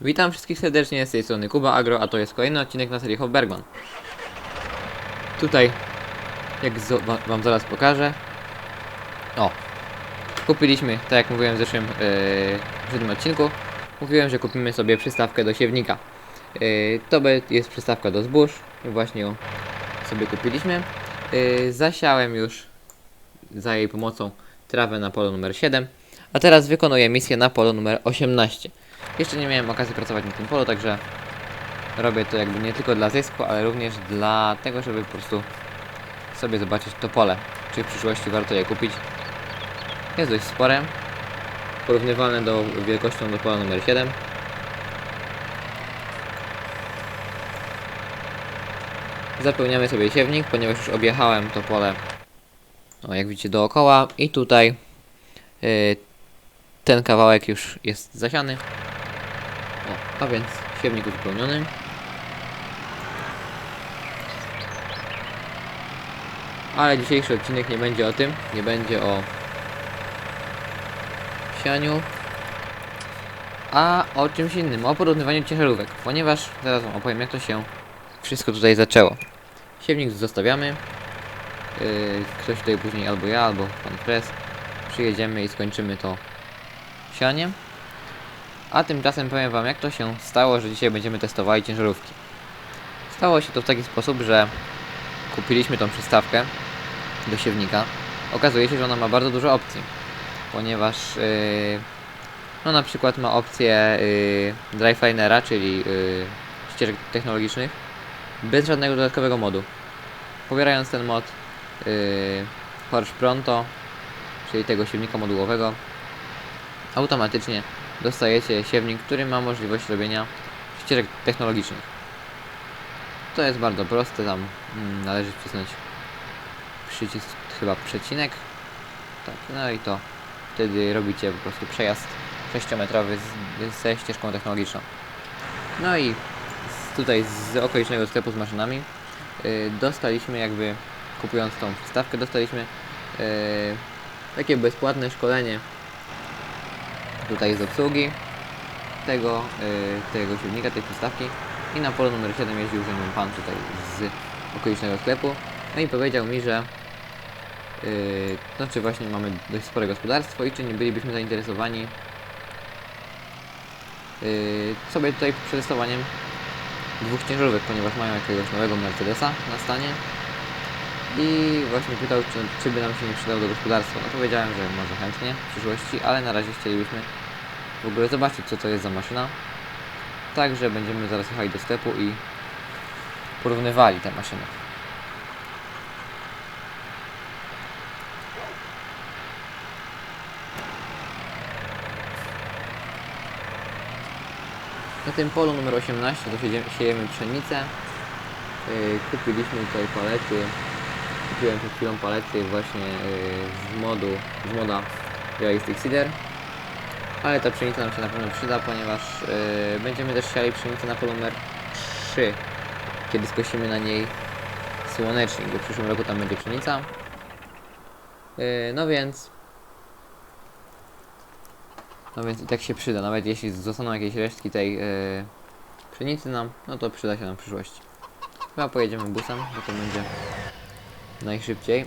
Witam wszystkich serdecznie z tej strony Kuba Agro, a to jest kolejny odcinek na serii Hofbergman. Tutaj, jak wam zaraz pokażę. O, kupiliśmy, tak jak mówiłem w zeszłym yy, w poprzednim odcinku, mówiłem, że kupimy sobie przystawkę do siewnika. Yy, to jest przystawka do zbóż, właśnie ją sobie kupiliśmy. Yy, zasiałem już za jej pomocą trawę na polu numer 7, a teraz wykonuję misję na polu numer 18. Jeszcze nie miałem okazji pracować na tym polu, także robię to jakby nie tylko dla zysku, ale również dla tego, żeby po prostu sobie zobaczyć to pole, czy w przyszłości warto je kupić. Jest dość spore, porównywalne do wielkością do pola numer 7. Zapełniamy sobie siewnik, ponieważ już objechałem to pole, o, jak widzicie, dookoła i tutaj yy, ten kawałek już jest zasiany. A więc siewnik uzupełniony. Ale dzisiejszy odcinek nie będzie o tym, nie będzie o sianiu, a o czymś innym, o porównywaniu ciężarówek, ponieważ zaraz wam opowiem jak to się wszystko tutaj zaczęło. Siewnik zostawiamy, yy, ktoś tutaj później albo ja, albo pan Pres przyjedziemy i skończymy to sianie. A tymczasem powiem wam jak to się stało, że dzisiaj będziemy testowali ciężarówki. Stało się to w taki sposób, że kupiliśmy tą przystawkę do siewnika. Okazuje się, że ona ma bardzo dużo opcji, ponieważ yy, no na przykład ma opcję yy, drivelinera, czyli yy, ścieżek technologicznych, bez żadnego dodatkowego modu. Pobierając ten mod yy, Porsche Pronto, czyli tego siewnika modułowego, automatycznie dostajecie siewnik, który ma możliwość robienia ścieżek technologicznych. To jest bardzo proste, tam mm, należy wcisnąć przycisk chyba przecinek. Tak, no i to wtedy robicie po prostu przejazd 6-metrowy z, ze ścieżką technologiczną. No i z, tutaj z okolicznego sklepu z maszynami yy, dostaliśmy jakby kupując tą przystawkę dostaliśmy yy, takie bezpłatne szkolenie tutaj z obsługi tego, y, tego silnika, tej przystawki. I na polu numer 7 jeździł ze mną pan tutaj z okolicznego sklepu. No i powiedział mi, że y, znaczy właśnie mamy dość spore gospodarstwo i czy nie bylibyśmy zainteresowani y, sobie tutaj przetestowaniem dwóch ciężarówek, ponieważ mają jakiegoś nowego Mercedesa na stanie i właśnie pytał, czy, czy by nam się nie przydał do gospodarstwa. No powiedziałem, że może chętnie w przyszłości, ale na razie chcielibyśmy w ogóle zobaczyć, co to jest za maszyna. Także będziemy zaraz jechali do sklepu i porównywali te maszyny. Na tym polu numer 18 to pszenicę. Yy, kupiliśmy tutaj palety. Kupiłem przed chwilą palety właśnie yy, z modu, z moda Realistic Seeder. Ale ta pszenica nam się na pewno przyda, ponieważ yy, będziemy też siali pszenicę na polu numer 3, kiedy skosimy na niej słonecznik, bo w przyszłym roku tam będzie pszenica. Yy, no więc no więc i tak się przyda, nawet jeśli zostaną jakieś resztki tej yy, pszenicy nam, no to przyda się nam w przyszłości. Chyba pojedziemy busem, bo to będzie najszybciej.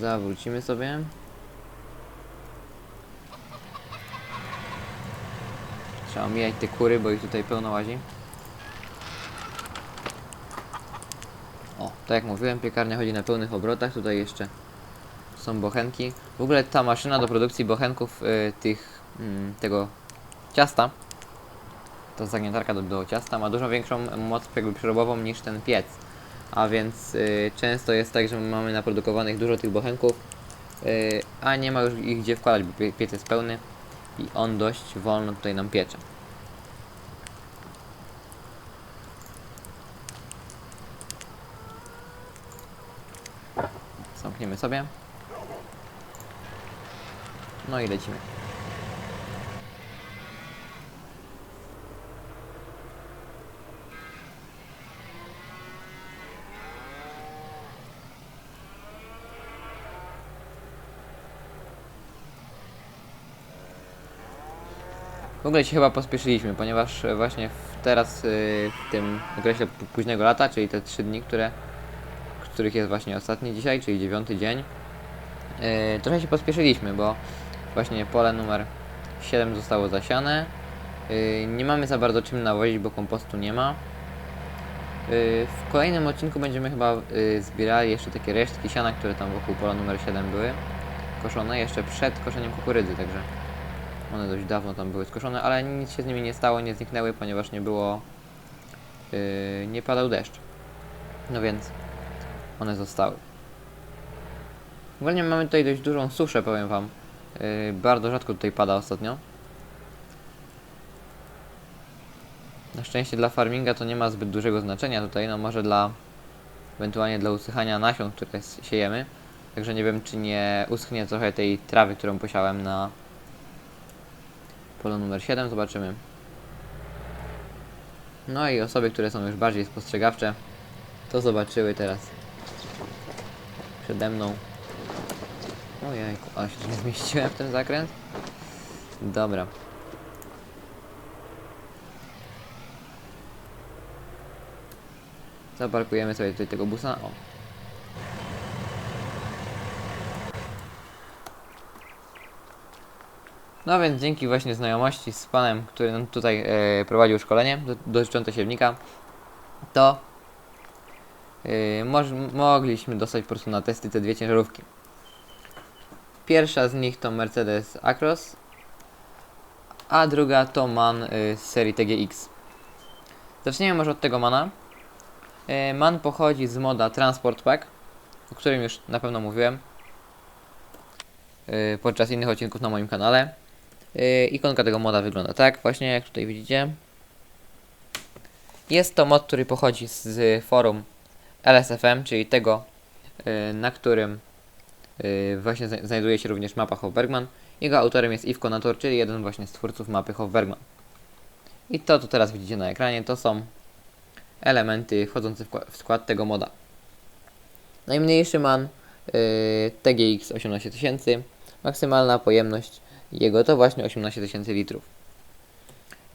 Zawrócimy sobie. Trzeba omijać te kury, bo ich tutaj pełno łazi. O, tak jak mówiłem, piekarnia chodzi na pełnych obrotach. Tutaj jeszcze są bochenki. W ogóle ta maszyna do produkcji bochenków y, tych mm, tego ciasta, ta zagniatarka do, do ciasta ma dużo większą moc przerobową niż ten piec. A więc y, często jest tak, że mamy naprodukowanych dużo tych bochenków, y, a nie ma już ich gdzie wkładać, bo pie- piec jest pełny i on dość wolno tutaj nam piecze. Zamkniemy sobie. No i lecimy. Ogóle się chyba pospieszyliśmy, ponieważ e, właśnie teraz y, w tym okresie późnego lata, czyli te trzy dni, które, których jest właśnie ostatni dzisiaj, czyli dziewiąty dzień, y, trochę się pospieszyliśmy, bo właśnie pole numer 7 zostało zasiane. Nie mamy za bardzo czym nawozić, bo kompostu nie ma. W kolejnym odcinku będziemy chyba zbierali jeszcze takie resztki siana, które tam wokół pola numer 7 były koszone jeszcze przed koszeniem kukurydzy, także one dość dawno tam były skoszone, ale nic się z nimi nie stało, nie zniknęły, ponieważ nie było, yy, nie padał deszcz. No więc one zostały. Ogólnie mamy tutaj dość dużą suszę, powiem wam. Yy, bardzo rzadko tutaj pada ostatnio. Na szczęście dla farminga to nie ma zbyt dużego znaczenia tutaj, no może dla ewentualnie dla usychania nasion, które siejemy. Także nie wiem, czy nie uschnie trochę tej trawy, którą posiałem na polu numer 7. Zobaczymy. No i osoby, które są już bardziej spostrzegawcze, to zobaczyły teraz przede mną. Ojejku, ale się nie zmieściłem w ten zakręt. Dobra. Zaparkujemy sobie tutaj tego busa. O, No więc dzięki właśnie znajomości z panem, który nam tutaj e, prowadził szkolenie do, dotyczące siewnika, to e, mogliśmy dostać po prostu na testy te dwie ciężarówki. Pierwsza z nich to Mercedes Acros, a druga to MAN e, z serii TGX. Zacznijmy może od tego MANa. MAN pochodzi z moda Transport Pack, o którym już na pewno mówiłem podczas innych odcinków na moim kanale. Yy, ikonka tego moda wygląda tak, właśnie jak tutaj widzicie. Jest to mod, który pochodzi z, forum LSFM, czyli tego, yy, na którym yy, właśnie zna- znajduje się również mapa Hofbergman. Jego autorem jest Yves Konator, czyli jeden właśnie z twórców mapy Hofbergman. I to, co teraz widzicie na ekranie, to są elementy wchodzące w, kła- w skład tego moda. Najmniejszy man TGX 18000, maksymalna pojemność jego to właśnie 18 tysięcy litrów.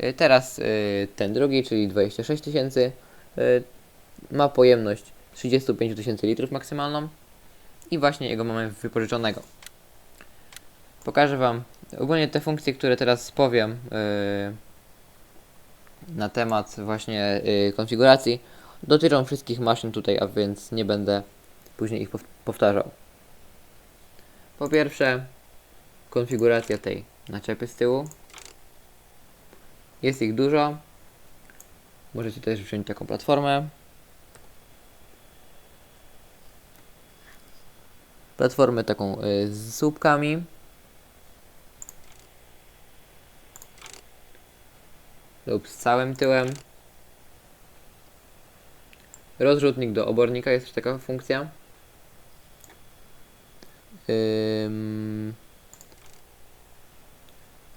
Y, Teraz y, ten drugi, czyli 26 tysięcy, y, ma pojemność 35 tysięcy litrów maksymalną i właśnie jego mamy wypożyczonego. Pokażę Wam ogólnie te funkcje, które teraz powiem na temat właśnie konfiguracji. Dotyczą wszystkich maszyn tutaj, a więc nie będę później ich pow- powtarzał. Po pierwsze, konfiguracja tej naczepy z tyłu. Jest ich dużo. Możecie też wziąć taką platformę. Platformę taką y, z słupkami. Lub z całym tyłem. Rozrzutnik do obornika jest też taka funkcja.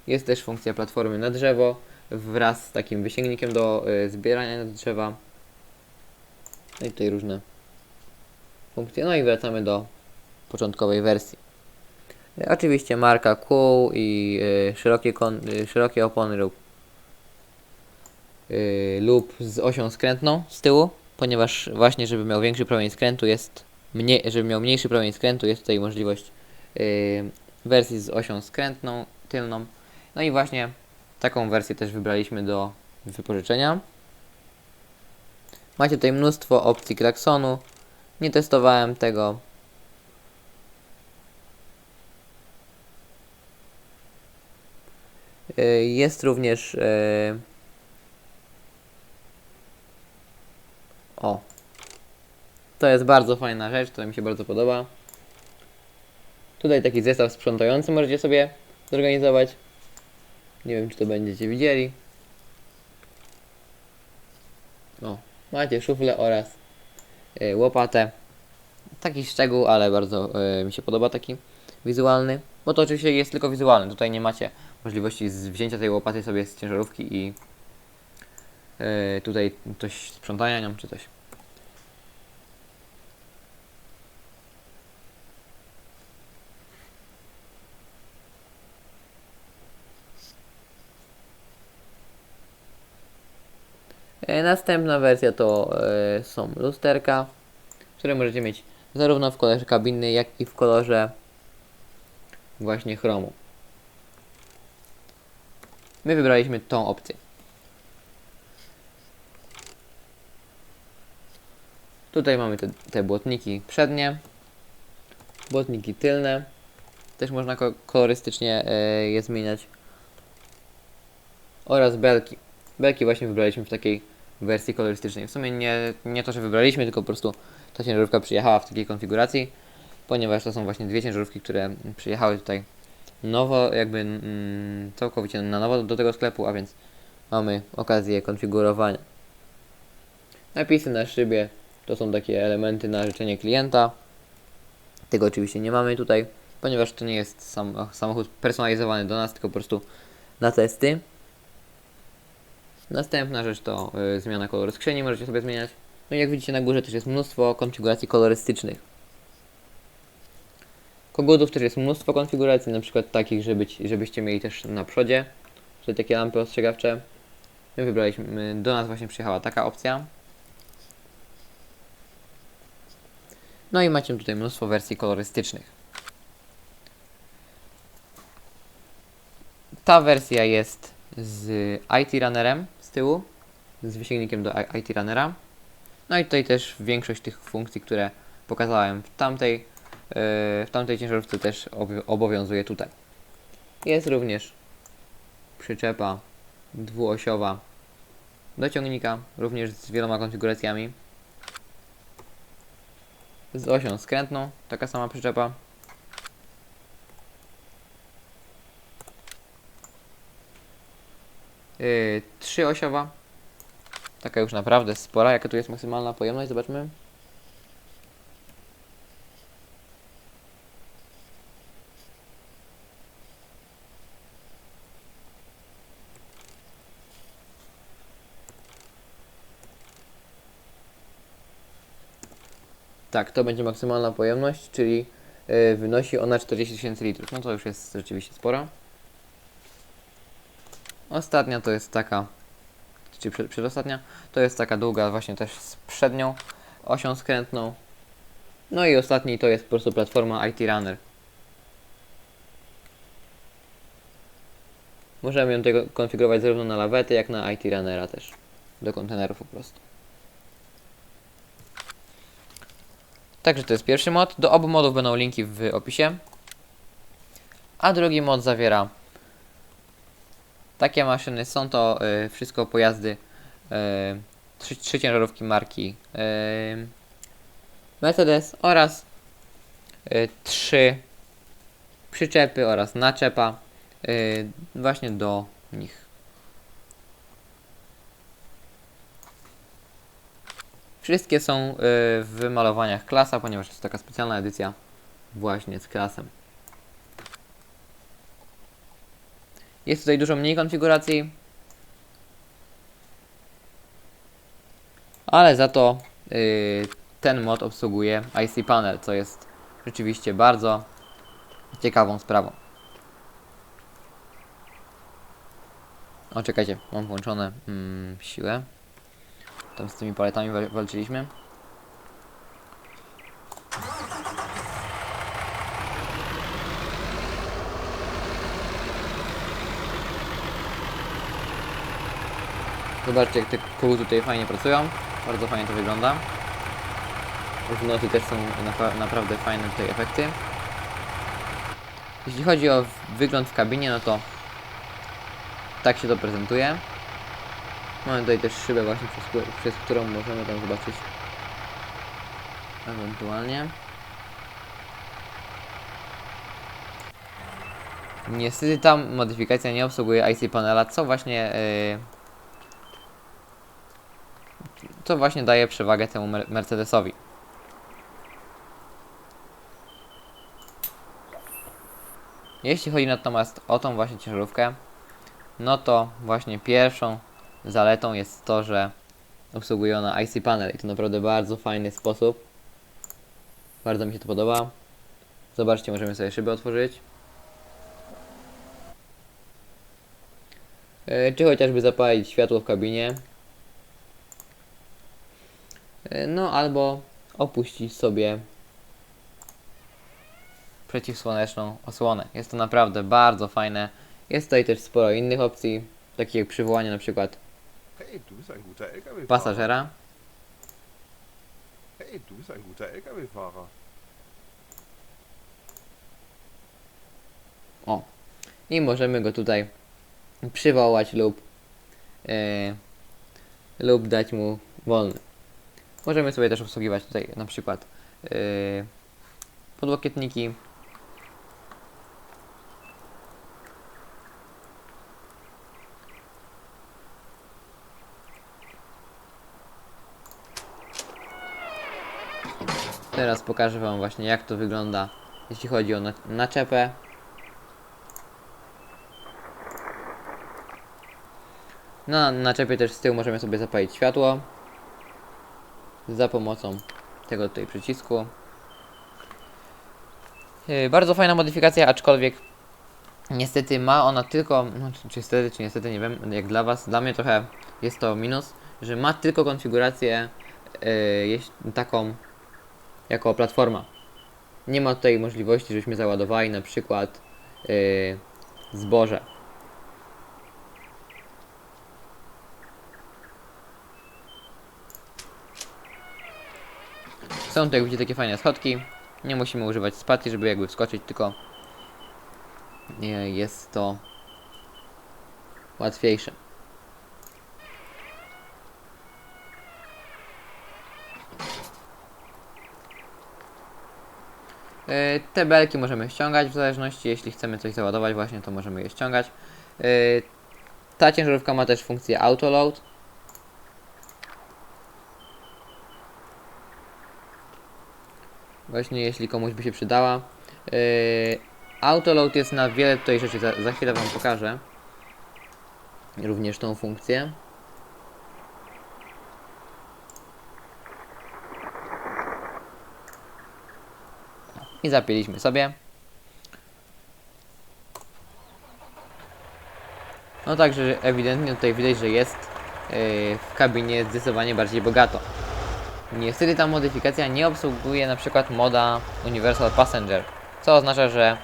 Jest też funkcja platformy na drzewo wraz z takim wysięgnikiem do y, zbierania drzewa. No i tutaj różne funkcje. No i wracamy do początkowej wersji. Y, oczywiście marka kół i y, szerokie, kon, y, szerokie opony lub, y, lub z osią skrętną z tyłu, ponieważ właśnie żeby miał większy promień skrętu jest mniej, żeby miał mniejszy promień skrętu jest tutaj możliwość y, wersji z osią skrętną tylną. No i właśnie taką wersję też wybraliśmy do wypożyczenia. Macie tutaj mnóstwo opcji klaksonu. Nie testowałem tego. Y, Jest również y, o to jest bardzo fajna rzecz, to mi się bardzo podoba. Tutaj taki zestaw sprzątający możecie sobie zorganizować. Nie wiem, czy to będziecie widzieli. O, macie szuflę oraz y, łopatę. Taki szczegół, ale bardzo y, mi się podoba taki wizualny. Bo to oczywiście jest tylko wizualny. Tutaj nie macie możliwości wzięcia tej łopaty sobie z ciężarówki i y, tutaj coś sprzątania nią czy coś. Następna wersja to e, są lusterka, które możecie mieć zarówno w kolorze kabiny, jak i w kolorze właśnie chromu. My wybraliśmy tą opcję. Tutaj mamy te, te błotniki przednie, błotniki tylne. Też można ko- kolorystycznie e, je zmieniać. Oraz belki. Belki właśnie wybraliśmy w takiej wersji kolorystycznej. W sumie nie, nie to, że wybraliśmy, tylko po prostu ta ciężarówka przyjechała w takiej konfiguracji, ponieważ to są właśnie dwie ciężarówki, które przyjechały tutaj nowo, jakby mm, całkowicie na nowo do tego sklepu, a więc mamy okazję konfigurowania. Napisy na szybie to są takie elementy na życzenie klienta. Tego oczywiście nie mamy tutaj, ponieważ to nie jest sam, samochód personalizowany do nas, tylko po prostu na testy. Następna rzecz to y, zmiana koloru skrzyni, możecie sobie zmieniać. No i jak widzicie na górze też jest mnóstwo konfiguracji kolorystycznych. Kogodów też jest mnóstwo konfiguracji, na przykład takich, żeby, ci- żebyście mieli też na przodzie, czyli takie lampy ostrzegawcze. My wybraliśmy, do nas właśnie przyjechała taka opcja. No i macie tutaj mnóstwo wersji kolorystycznych. Ta wersja jest z IT Runnerem z tyłu, z wysięgnikiem do IT Runnera. No i tutaj też większość tych funkcji, które pokazałem w tamtej, yy, w tamtej ciężarówce też obow- obowiązuje tutaj. Jest również przyczepa dwuosiowa do ciągnika, również z wieloma konfiguracjami. Z osią skrętną, taka sama przyczepa. Yy, trzyosiowa. Taka już naprawdę spora. Jaka tu jest maksymalna pojemność? Zobaczmy. Tak, to będzie maksymalna pojemność, czyli yy, wynosi ona 40 tysięcy litrów. No to już jest rzeczywiście spora. Ostatnia to jest taka, czy przed, przedostatnia, to jest taka długa właśnie też z przednią osią skrętną. No i ostatni to jest po prostu platforma IT Runner. Możemy ją tego konfigurować zarówno na lawety, jak na IT Runnera też. Do kontenerów po prostu. Także to jest pierwszy mod. Do obu modów będą linki w opisie. A drugi mod zawiera takie maszyny. Są to y, wszystko pojazdy y, trzy, trzy ciężarówki marki y, Mercedes oraz y, trzy przyczepy oraz naczepa właśnie do nich. Wszystkie są w malowaniach klasa, ponieważ jest taka specjalna edycja właśnie z klasem. Jest tutaj dużo mniej konfiguracji. Ale za to y, ten mod obsługuje IC Panel, co jest rzeczywiście bardzo ciekawą sprawą. O, czekajcie, mam włączone mm, siłę. Tam z tymi paletami wal- walczyliśmy. Zobaczcie jak te kół tutaj fajnie pracują. Bardzo fajnie to wygląda. Nocy też są naprawdę fajne tutaj efekty. Jeśli chodzi o wygląd w kabinie, no to tak się to prezentuje. Mamy tutaj też szybę właśnie, przez, przez którą możemy tam zobaczyć ewentualnie. Niestety ta modyfikacja nie obsługuje IC panela, co właśnie yy, co właśnie daje przewagę temu Mer- Mercedesowi. Jeśli chodzi natomiast o tą właśnie ciężarówkę, no to właśnie pierwszą zaletą jest to, że obsługuje ona IC panel i to naprawdę bardzo fajny sposób. Bardzo mi się to podoba. Zobaczcie, możemy sobie szyby otworzyć. Yy, Czy chociażby zapalić światło w kabinie. Y, No albo opuścić sobie przeciwsłoneczną osłonę. Jest to naprawdę bardzo fajne. Jest tutaj też sporo innych opcji, takich jak przywołanie na przykład pasażera. Hey, du bist ein guter LKW-Fahrer. O. I możemy go tutaj przywołać lub e, lub dać mu wolny. Możemy sobie też obsługiwać tutaj na przykład e, podłokietniki. Teraz pokażę Wam właśnie jak to wygląda jeśli chodzi o na- naczepę. Na naczepie też z tyłu możemy sobie zapalić światło za pomocą tego tutaj przycisku. Yy, Bardzo fajna modyfikacja, aczkolwiek niestety ma ona tylko, no, czy- niestety, czy niestety, nie wiem, jak dla Was, dla mnie trochę jest to minus, że ma tylko konfigurację yy, taką jako platforma. Nie ma tutaj możliwości, żebyśmy załadowali na przykład yy, zboże. Są tutaj, jak widzicie, takie fajne schodki. Nie musimy używać spacji, żeby jakby wskoczyć, tylko jest to łatwiejsze. Yy, Te belki możemy ściągać w zależności, jeśli chcemy coś załadować właśnie, to możemy je ściągać. Yy, Ta ciężarówka ma też funkcję autoload. Właśnie jeśli komuś by się przydała. Yy, autoload jest na wiele tutaj rzeczy, za, za chwilę Wam pokażę. Również tą funkcję. I zapięliśmy sobie. No także ewidentnie tutaj widać, że jest yy, w kabinie zdecydowanie bardziej bogato. Niestety ta modyfikacja nie obsługuje przykład moda Universal Passenger, co oznacza, że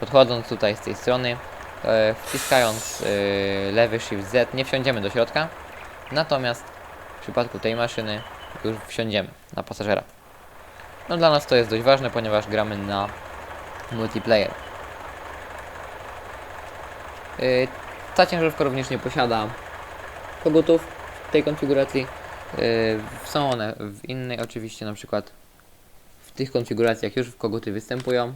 podchodząc tutaj z tej strony, e, wciskając e, lewy Shift Z nie wsiądziemy do środka, natomiast w przypadku tej maszyny już wsiądziemy na pasażera. No dla nas to jest dość ważne, ponieważ gramy na multiplayer. E, ta ciężarówka również nie posiada kogutów w tej konfiguracji. Yy, są one w innej oczywiście, na przykład w tych konfiguracjach już w koguty występują.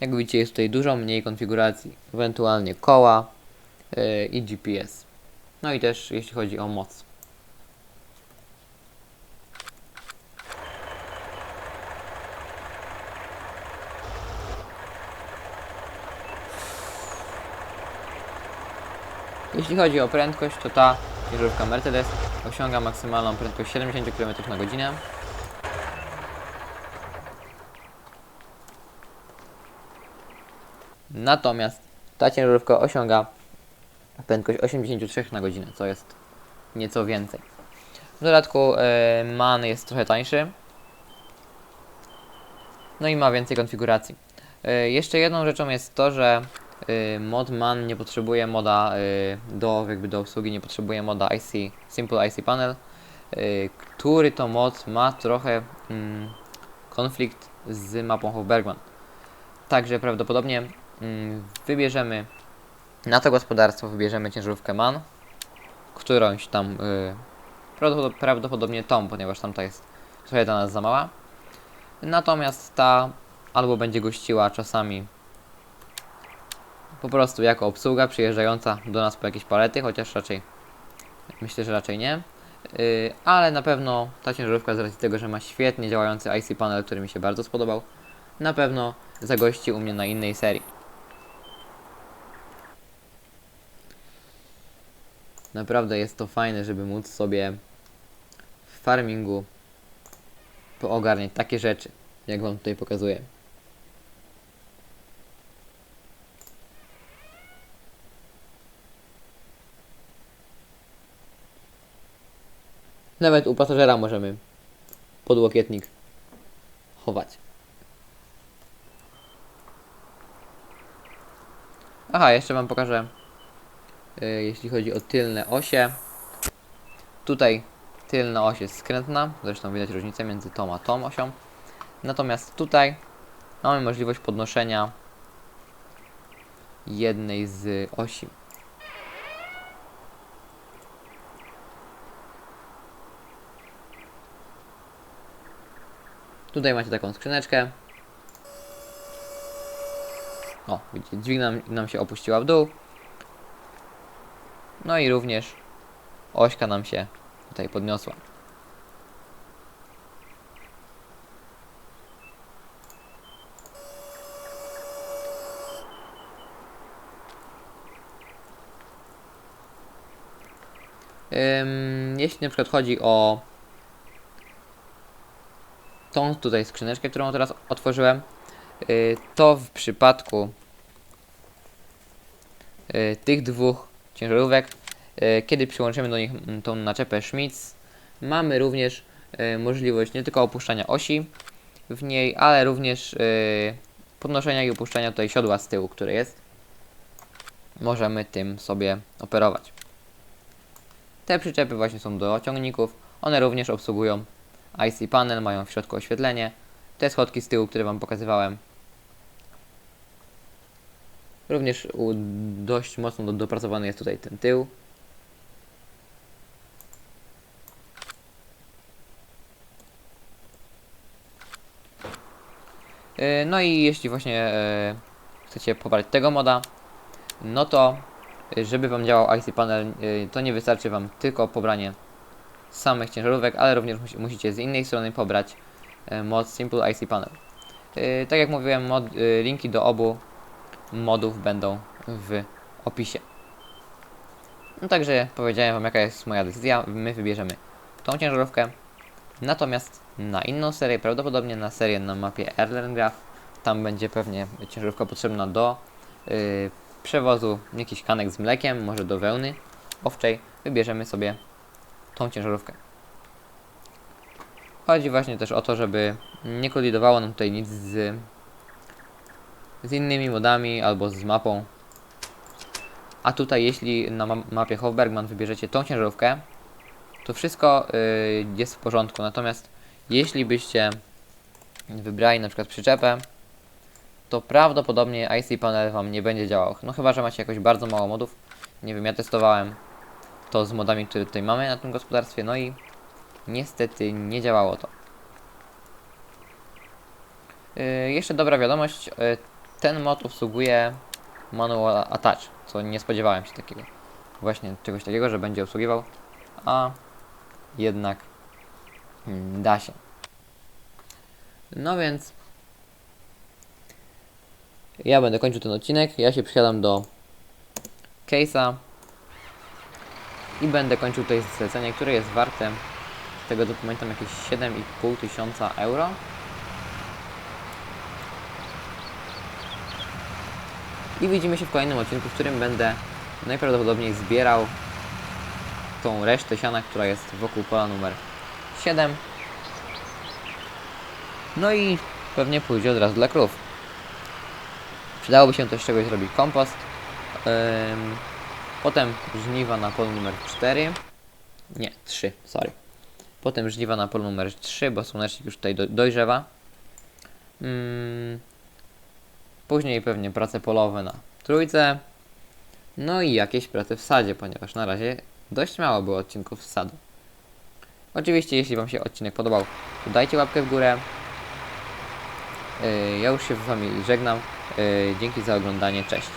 Jak widzicie jest tutaj dużo mniej konfiguracji, ewentualnie koła yy, i GPS. No i też jeśli chodzi o moc. Jeśli chodzi o prędkość, to ta ciężarówka Mercedes osiąga maksymalną prędkość 70 km na godzinę. Natomiast ta ciężarówka osiąga prędkość 83 na godzinę, co jest nieco więcej. W dodatku e, MAN jest trochę tańszy. No i ma więcej konfiguracji. E, jeszcze jedną rzeczą jest to, że y, mod man nie potrzebuje moda y, do, jakby do obsługi, nie potrzebuje moda IC, Simple IC Panel, y, który to mod ma trochę mm, konflikt z mapą Hofbergman. Także prawdopodobnie mm, wybierzemy na to gospodarstwo wybierzemy ciężarówkę MAN, którąś tam y, prawdopod- prawdopodobnie tą, ponieważ tamta jest trochę dla nas za mała. Natomiast ta albo będzie gościła czasami po prostu jako obsługa przyjeżdżająca do nas po jakieś palety, chociaż raczej myślę, że raczej nie. Yy, ale na pewno ta ciężarówka z racji tego, że ma świetnie działający IC panel, który mi się bardzo spodobał, na pewno zagości u mnie na innej serii. Naprawdę jest to fajne, żeby móc sobie w farmingu poogarniać takie rzeczy, jak wam tutaj pokazuję. Nawet u pasażera możemy podłokietnik chować. Aha, jeszcze wam pokażę, y, jeśli chodzi o tylne osie. Tutaj tylna oś jest skrętna, zresztą widać różnicę między tą a tą osią. Natomiast tutaj mamy możliwość podnoszenia jednej z osi. Tutaj macie taką skrzyneczkę. O, widzicie, dźwig nam, nam się opuściła w dół. No i również ośka nam się tutaj podniosła. Jeśli na przykład chodzi o tą tutaj skrzyneczkę, którą teraz otworzyłem, y, to w przypadku y, tych dwóch ciężarówek, y, kiedy przyłączymy do nich mm, tą naczepę Schmitz, mamy również możliwość nie tylko opuszczania osi w niej, ale również podnoszenia i opuszczania tutaj siodła z tyłu, które jest. Możemy tym sobie operować. Te przyczepy właśnie są do ciągników. One również obsługują IC panel, mają w środku oświetlenie. Te schodki z tyłu, które Wam pokazywałem. Również dość mocno do, dopracowany jest tutaj ten tył. Yy, No i jeśli właśnie yy, chcecie pobrać tego moda, no to yy, żeby Wam działał IC panel, to nie wystarczy Wam tylko pobranie samych ciężarówek, ale również musi, musicie z innej strony pobrać e, mod Simple IC Panel. E, tak jak mówiłem, mod, e, linki do obu modów będą w opisie. No także powiedziałem Wam jaka jest moja decyzja. My wybierzemy tą ciężarówkę. Natomiast na inną serię, prawdopodobnie na serię na mapie Erlengraf, tam będzie pewnie ciężarówka potrzebna do przewozu jakichś kanek z mlekiem, może do wełny owczej. Wybierzemy sobie tą ciężarówkę. Chodzi właśnie też o to, żeby nie kolidowało nam tutaj nic z, z innymi modami albo z mapą. A tutaj jeśli na ma mapie Hofbergman wybierzecie tą ciężarówkę, to wszystko y, jest w porządku. Natomiast jeśli byście wybrali na przykład przyczepę, to prawdopodobnie IC panel Wam nie będzie działał. No chyba, że macie jakoś bardzo mało modów. Nie wiem, ja testowałem to z modami, które tutaj mamy na tym gospodarstwie, no i niestety nie działało to. Yy, jeszcze dobra wiadomość, yy, ten mod obsługuje manual attach, co nie spodziewałem się takiego. Właśnie czegoś takiego, że będzie obsługiwał, a jednak mm, da się. No więc ja będę kończył ten odcinek, ja się przysiadam do case'a i będę kończył tutaj zlecenie, które jest warte z tego co pamiętam jakieś 7,5 tysiąca euro. I widzimy się w kolejnym odcinku, w którym będę najprawdopodobniej zbierał tą resztę siana, która jest wokół pola numer 7. No i pewnie pójdzie od razu dla krów. Przydałoby się też czegoś zrobić kompost. Potem żniwa na polu numer 4. Nie, 3, sorry. Potem żniwa na polu numer 3, bo słonecznik już tutaj do, dojrzewa. Mm, później pewnie prace polowe na trójce. No i jakieś prace w sadzie, ponieważ na razie dość mało było odcinków z sadu. Oczywiście, jeśli Wam się odcinek podobał, to dajcie łapkę w górę. Yy, ja już się z Wami żegnam. Yy, dzięki za oglądanie, cześć.